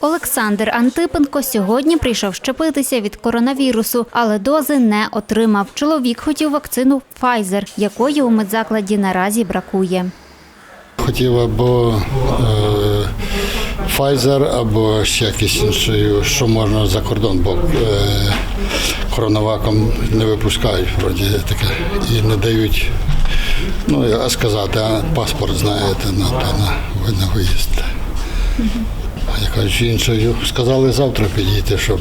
Олександр Антипенко сьогодні прийшов щепитися від коронавірусу, але дози не отримав. Чоловік хотів вакцину Pfizer, якої у медзакладі наразі бракує. Хотів або е, Pfizer, або ще якийсь інший, що можна за кордон, бо е, коронаваком не випускають вроді таке і не дають, ну як сказати, а паспорт знаєте, на, на, на виїзд. А якась іншою сказали завтра підійти, щоб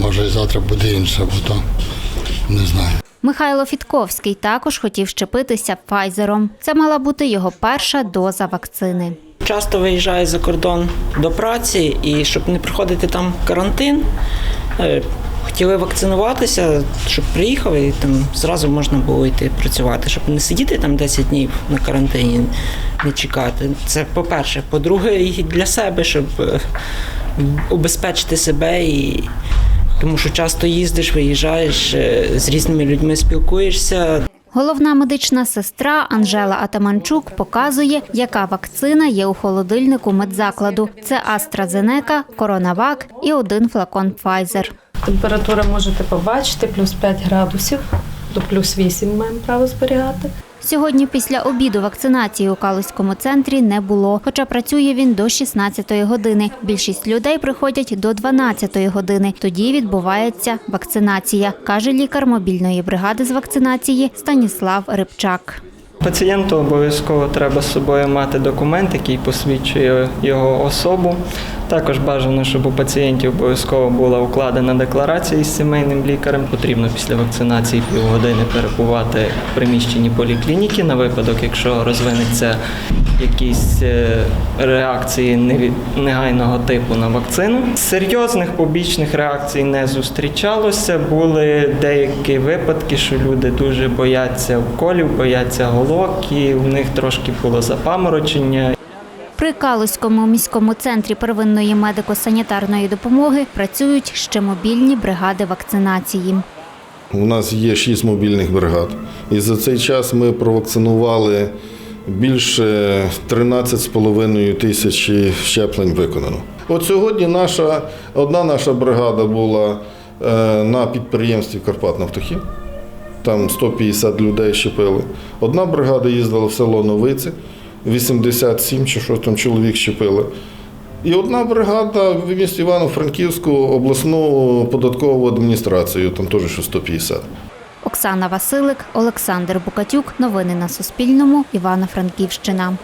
може і завтра буде інше, бо то не знаю. Михайло Фітковський також хотів щепитися Файзером. Це мала бути його перша доза вакцини. Часто виїжджаю за кордон до праці, і щоб не проходити там карантин, е, хотіли вакцинуватися, щоб приїхав і там зразу можна було йти працювати, щоб не сидіти там 10 днів на карантині, не чекати. Це по-перше. По-друге, і для себе, щоб е, убезпечити себе і. Тому що часто їздиш, виїжджаєш, е, з різними людьми спілкуєшся, Головна медична сестра Анжела Атаманчук показує, яка вакцина є у холодильнику медзакладу. Це AstraZeneca, Коронавак і один флакон Pfizer. Температура можете побачити, плюс 5 градусів до плюс 8 маємо право зберігати. Сьогодні після обіду вакцинації у Калузькому центрі не було, хоча працює він до 16-ї години. Більшість людей приходять до 12-ї години. Тоді відбувається вакцинація, каже лікар мобільної бригади з вакцинації Станіслав Рибчак. Пацієнту обов'язково треба з собою мати документ, який посвідчує його особу. Також бажано, щоб у пацієнтів обов'язково була укладена декларація із сімейним лікарем. Потрібно після вакцинації півгодини перебувати в приміщенні поліклініки на випадок, якщо розвинеться якісь е, реакції негайного типу на вакцину. Серйозних побічних реакцій не зустрічалося. Були деякі випадки, що люди дуже бояться уколів, бояться голок, і у них трошки було запаморочення. При Калузькому міському центрі первинної медико-санітарної допомоги працюють ще мобільні бригади вакцинації. У нас є шість мобільних бригад. І за цей час ми провакцинували більше 13,5 тисячі щеплень виконано. От сьогодні наша, одна наша бригада була е, на підприємстві Карпатнафтохім. Там 150 людей щепили. Одна бригада їздила в село Новиці, 87 чи що там чоловік щепили. І одна бригада в місті Івано-Франківську обласну податкову адміністрацію, там теж що 150. Оксана Василик, Олександр Букатюк. Новини на Суспільному. Івано-Франківщина.